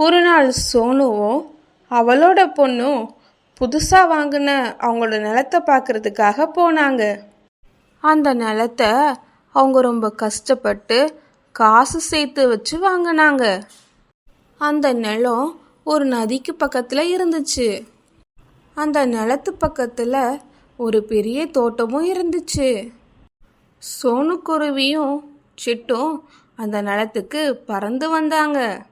ஒரு நாள் சோனுவும் அவளோட பொண்ணும் புதுசாக வாங்கின அவங்களோட நிலத்தை பார்க்கறதுக்காக போனாங்க. அந்த நிலத்த அவங்க ரொம்ப கஷ்டப்பட்டு காசு சேர்த்து வச்சு வாங்கினாங்க. அந்த நிலம் ஒரு நதிக்கு பக்கத்தில் இருந்துச்சு. அந்த நிலத்து பக்கத்தில் ஒரு பெரிய தோட்டமும் இருந்துச்சு. சோனுக்குருவியும் சிட்டும் அந்த நிலத்துக்கு பறந்து வந்தாங்க.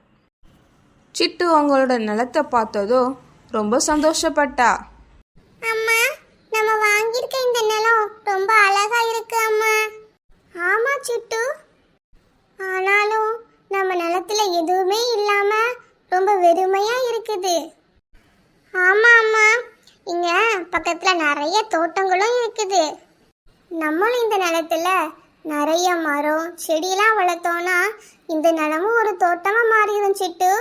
சிட்டு அவங்களோட நிலத்தை பார்த்ததும் ரொம்ப சந்தோஷப்பட்டா. அம்மா நம்ம வாங்கியிருக்க இந்த நிலம் ரொம்ப அழகா இருக்கு அம்மா. ஆமா சிட்டு. ஆனாலும் நம்ம நிலத்துல எதுவுமே இல்லாம ரொம்ப வெறுமையா இருக்குது. ஆமா அம்மா. இங்க பக்கத்துல நிறைய தோட்டங்களும் இருக்குது. நம்மளும் இந்த நிலத்துல நிறைய மரம் செடியெல்லாம் வளர்த்தோம்னா இந்த நிலமும் ஒரு தோட்டமா மாறிடும் சிட்டு.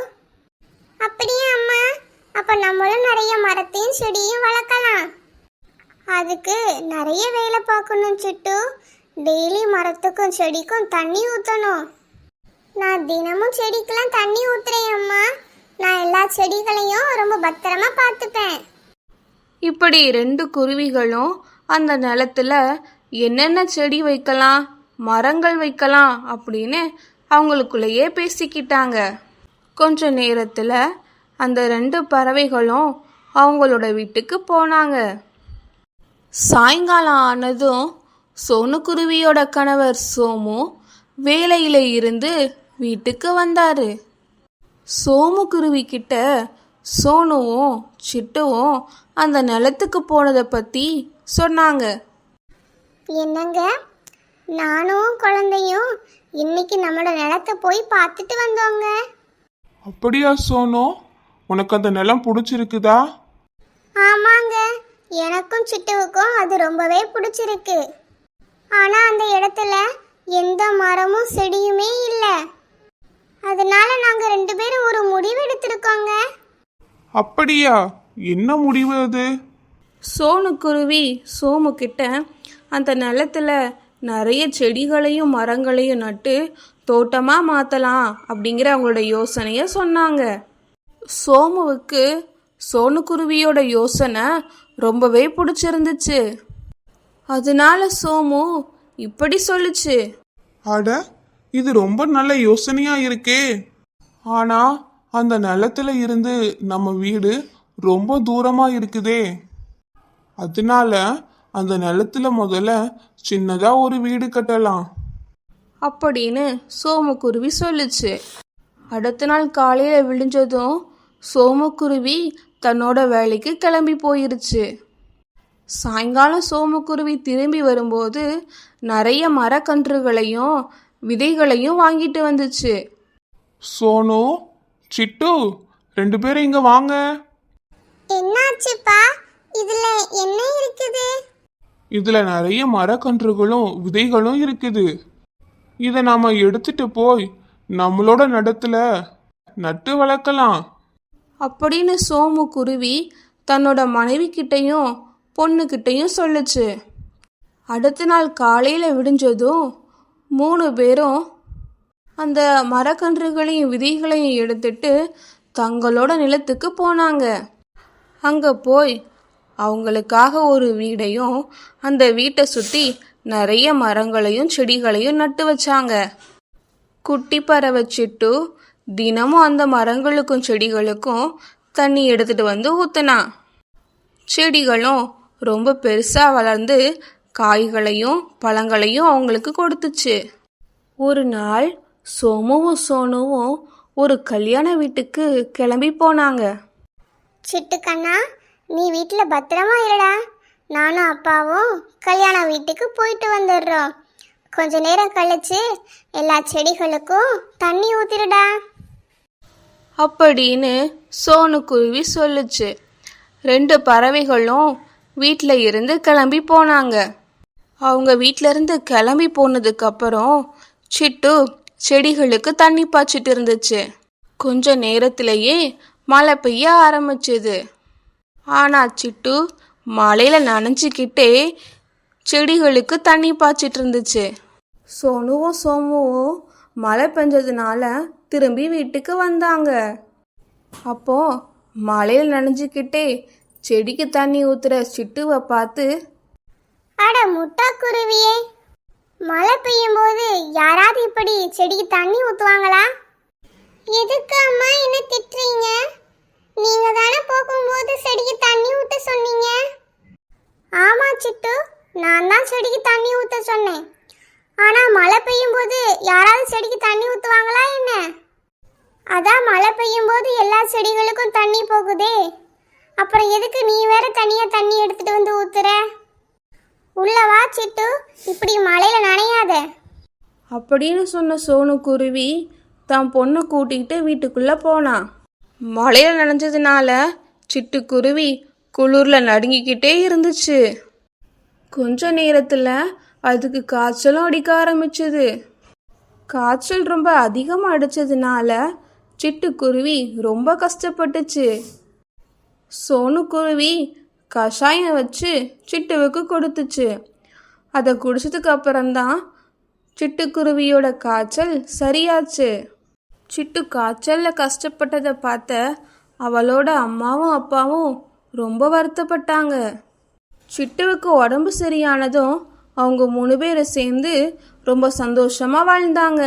அப்படியே அம்மா. அப்ப நம்மளும் நிறைய மரத்தையும் செடியும் வளர்க்கலாம். அதுக்கு நிறைய வேலை பார்க்கணும் சிட்டு. டெய்லி மரத்துக்கும் செடிக்கும் தண்ணி ஊற்றணும் நான் தினமும் செடிக்கெல்லாம் தண்ணி ஊத்துறேன் அம்மா. நான் எல்லா செடிகளையும் ரொம்ப பத்திரமா பார்த்துப்பேன். இப்படி ரெண்டு குருவிகளும் அந்த நிலத்துல என்னென்ன செடி வைக்கலாம் மரங்கள் வைக்கலாம் அப்படின்னு அவங்களுக்குள்ளேயே பேசிக்கிட்டாங்க. கொஞ்ச நேரத்தில் அந்த ரெண்டு பறவைகளும் அவங்களோட வீட்டுக்கு போனாங்க. சாயங்காலம் ஆனதும் சோனுக்குருவியோட கணவர் சோமு வேலையில் இருந்து வீட்டுக்கு வந்தார். சோமு குருவி கிட்ட சோனுவும் சிட்டுவும் அந்த நிலத்துக்கு போனதை பற்றி சொன்னாங்க. என்னங்க? நானும் குழந்தையும் இன்னைக்கு நம்மளோட நிலத்தை போய் பார்த்துட்டு வந்தோங்க. அப்படியா சோனு? உனக்கு அந்த நிலம் பிடிச்சிருக்குதா? ஆமாங்க. எனக்கும் சிட்டுவுக்கும் அது ரொம்பவே பிடிச்சிருக்கு. ஆனா அந்த இடத்துல எந்த மரமும் செடியுமே இல்லை. அதனால நாங்க ரெண்டு பேரும் ஒரு முடிவு எடுத்திருக்கோங்க. அப்படியா? என்ன முடிவு அது? சோனுக்குருவி சோமு கிட்ட அந்த நிலத்துல நிறைய செடிகளையும் மரங்களையும் நட்டு தோட்டமாக மாற்றலாம் அப்படிங்கிற அவங்களோட யோசனையை சொன்னாங்க. சோமுவுக்கு சோனுக்குருவியோட யோசனை ரொம்பவே பிடிச்சிருந்துச்சு. அதனால சோமு இப்படி சொல்லுச்சு. அட இது ரொம்ப நல்ல யோசனையா இருக்கே. ஆனா அந்த நிலத்துல இருந்து நம்ம வீடு ரொம்ப தூரமா இருக்குதே. அதனால அந்த நிலத்துல முதல்ல சின்னதா ஒரு வீடு கட்டலாம். அப்படின்னு சோமுக்குருவி சொல்லுச்சு. அடுத்த நாள் காலையில் விழிஞ்சதும் சோமுக்குருவி தன்னோட வேலைக்கு கிளம்பி போயிருச்சு. சாயங்காலம் சோமுக்குருவி திரும்பி வரும்போது நிறைய மரக்கன்றுகளையும் விதைகளையும் வாங்கிட்டு வந்துச்சு. சோனு சிட்டு ரெண்டு பேரும் இங்க வாங்க. என்னாச்சுப்பா? இதுல என்ன இருக்குது? இதுல நிறைய மரக்கன்றுகளும் விதைகளும் இருக்குது. இதை நாம எடுத்துட்டு போய் நம்மளோட நடத்துல நட்டு வளர்க்கலாம். அப்படின்னு சோமு குருவி தன்னோட மனைவி கிட்டையும் பொண்ணுக்கிட்டையும் சொல்லுச்சு. அடுத்த நாள் காலையில் விடிஞ்சதும் மூணு பேரும் அந்த மரக்கன்றுகளையும் விதைகளையும் எடுத்துட்டு தங்களோட நிலத்துக்கு போனாங்க. அங்கே போய் அவங்களுக்காக ஒரு வீடையும் அந்த வீட்டை சுற்றி நிறைய மரங்களையும் செடிகளையும் நட்டு வச்சாங்க. குட்டி பறவை சிட்டு தினமும் அந்த மரங்களுக்கும் செடிகளுக்கும் தண்ணி எடுத்துட்டு வந்து ஊத்துனா. செடிகளும் ரொம்ப பெருசா வளர்ந்து காய்களையும் பழங்களையும் அவங்களுக்கு கொடுத்துச்சு. ஒரு நாள் சோமுவும் சோனுவும் ஒரு கல்யாண வீட்டுக்கு கிளம்பி போனாங்க. சிட்டுக்கண்ணா நீ வீட்டில் பத்திரமா இருடா. நானும் அப்பாவும் கல்யாண வீட்டுக்கு போயிட்டு வந்துடுறோம். கொஞ்ச நேரம் கழிச்சு எல்லா செடிகளுக்கும் தண்ணி ஊத்திடுடா அப்படின்னு சோனுக்குருவி சொல்லுச்சு. ரெண்டு பறவைகளும் வீட்டில் இருந்து கிளம்பி போனாங்க. அவங்க வீட்டிலேருந்து கிளம்பி போனதுக்கப்புறம் சிட்டு செடிகளுக்கு தண்ணி பாய்ச்சிட்டு இருந்துச்சு. கொஞ்ச நேரத்திலேயே மழை பெய்ய ஆரம்பிச்சது. ஆனா சிட்டு மழையில நனைஞ்சுக்கிட்டே செடிகளுக்கு தண்ணி பாய்ச்சிட்டு இருந்துச்சு. சோனுவும் சோமுவும் மழை பெஞ்சதுனால திரும்பி வீட்டுக்கு வந்தாங்க. அப்போ மழையில் நனைஞ்சுக்கிட்டே செடிக்கு தண்ணி ஊத்துற சிட்டுவை பார்த்து அட முட்டாக்குருவியே மழை பெய்யும் போது யாராவது இப்படி செடிக்கு தண்ணி ஊத்துவாங்களா? எதுக்கு அம்மா என்ன நீங்க தானே போகும்போது செடிக்கு தண்ணி ஊத்த சொன்னீங்க ஆமா சிட்டு நான் தான் செடிக்கு தண்ணி ஊத்த சொன்னேன் ஆனா மழை பெய்யும் போது யாராவது ஊத்துவாங்களா என்ன? அதான் மழை பெய்யும் போது எல்லா செடிகளுக்கும் தண்ணி போகுதே. அப்புறம் எதுக்கு நீ வேற தனியா தண்ணி எடுத்துட்டு வந்து ஊத்துற? உள்ள வா சிட்டு இப்படி மழையில நனையாத. அப்படின்னு சொன்ன சோனு குருவி தான் பொண்ணை கூட்டிகிட்டு வீட்டுக்குள்ளே போனான் மழையில் நனைஞ்சதுனால சிட்டுக்குருவி குளிரில் நடுங்கிக்கிட்டே இருந்துச்சு. கொஞ்ச நேரத்தில் அதுக்கு காய்ச்சலும் அடிக்க ஆரம்பிச்சது. காய்ச்சல் ரொம்ப அதிகமாக அடித்ததுனால சிட்டுக்குருவி ரொம்ப கஷ்டப்பட்டுச்சு. சோனுக்குருவி கஷாயம் வச்சு சிட்டுவுக்கு கொடுத்துச்சு. அதை குடிச்சதுக்கு அப்புறம்தான் சிட்டுக்குருவியோட காய்ச்சல் சரியாச்சு. சிட்டு காய்ச்சலில் கஷ்டப்பட்டதை பார்த்த அவளோட அம்மாவும் அப்பாவும் ரொம்ப வருத்தப்பட்டாங்க. சிட்டுவுக்கு உடம்பு சரியானதும் அவங்க மூணு பேரை சேர்ந்து ரொம்ப சந்தோஷமா வாழ்ந்தாங்க.